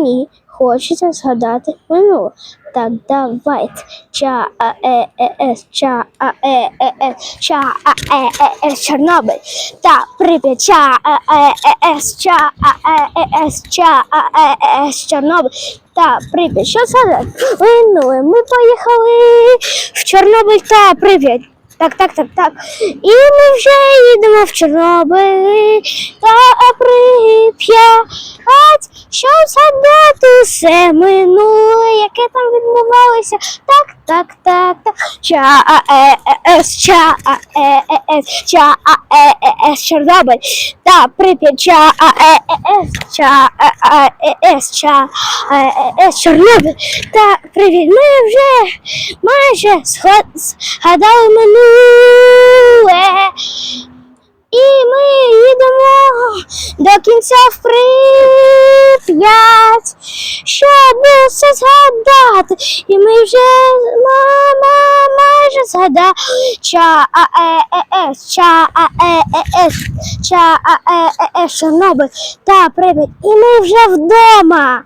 мені хочеться згадати минуле. Так, давайте. Ча е е ча е е ча е е Чорнобиль та Прип'ять. Ча е е ча е е ча е е Чорнобиль та Прип'ять. Що це? Минуле. Ми поїхали в Чорнобиль та Прип'ять. Так, так, так, так. І ми вже їдемо в Чорнобиль та Прип'ять, щоб згадати все минуле, яке там відбувалося. Так, так, так, так. Ча е е с ча е е ча с Чорнобиль та Прип'ять. Ча е е ча е с ча е е с Чорнобиль та Прип'ять. Ми вже майже згадали минуле. І ми їдемо до кінця в Прип'ять, все згадати. І ми вже мама майже згадали. Ча а е е е, ча а е е е, ча а е е е, Чорнобиль та Прип'ять. І ми вже вдома.